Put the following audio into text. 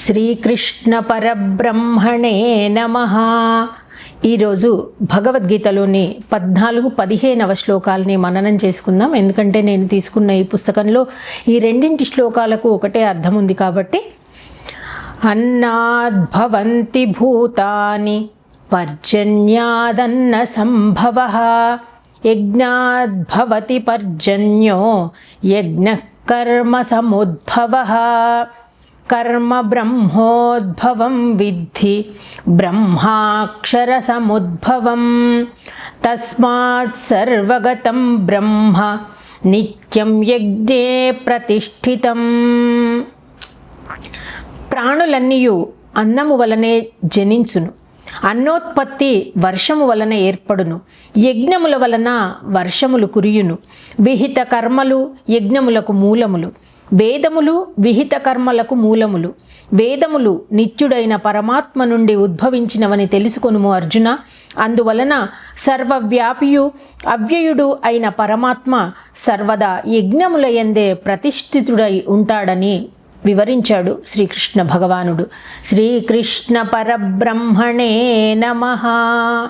శ్రీకృష్ణ పరబ్రహ్మణే నమ. ఈరోజు భగవద్గీతలోని పద్నాలుగు పదిహేనవ శ్లోకాలని మననం చేసుకుందాం. ఎందుకంటే నేను తీసుకున్న ఈ పుస్తకంలో ఈ రెండింటి శ్లోకాలకు ఒకటే అర్థం ఉంది కాబట్టి. అన్నాద్భవంతి భూతాని పర్జన్యాదన్న సంభవ. యజ్ఞాద్భవతి పర్జన్యో యజ్ఞ కర్మ సముద్భవ. కర్మ బ్రహ్మోద్భవం విద్ధి బ్రహ్మాక్షరసముద్భవం. తస్మాత్ సర్వగతం బ్రహ్మ నిత్యం యజ్ఞే ప్రతిష్ఠితం. ప్రాణులన్నీయు అన్నము వలనే జనించును. అన్నోత్పత్తి వర్షము వలన ఏర్పడును. యజ్ఞముల వలన వర్షములు కురియును. విహిత కర్మలు యజ్ఞములకు మూలములు. వేదములు విహిత కర్మలకు మూలములు. వేదములు నిత్యుడైన పరమాత్మ నుండి ఉద్భవించినవని తెలుసుకొనుము అర్జున. అందువలన సర్వవ్యాపియు అవ్యయుడు అయిన పరమాత్మ సర్వదా యజ్ఞముల ఎందే ప్రతిష్ఠితుడై ఉంటాడని వివరించాడు శ్రీకృష్ణ భగవానుడు. శ్రీకృష్ణ పరబ్రహ్మణే నమహా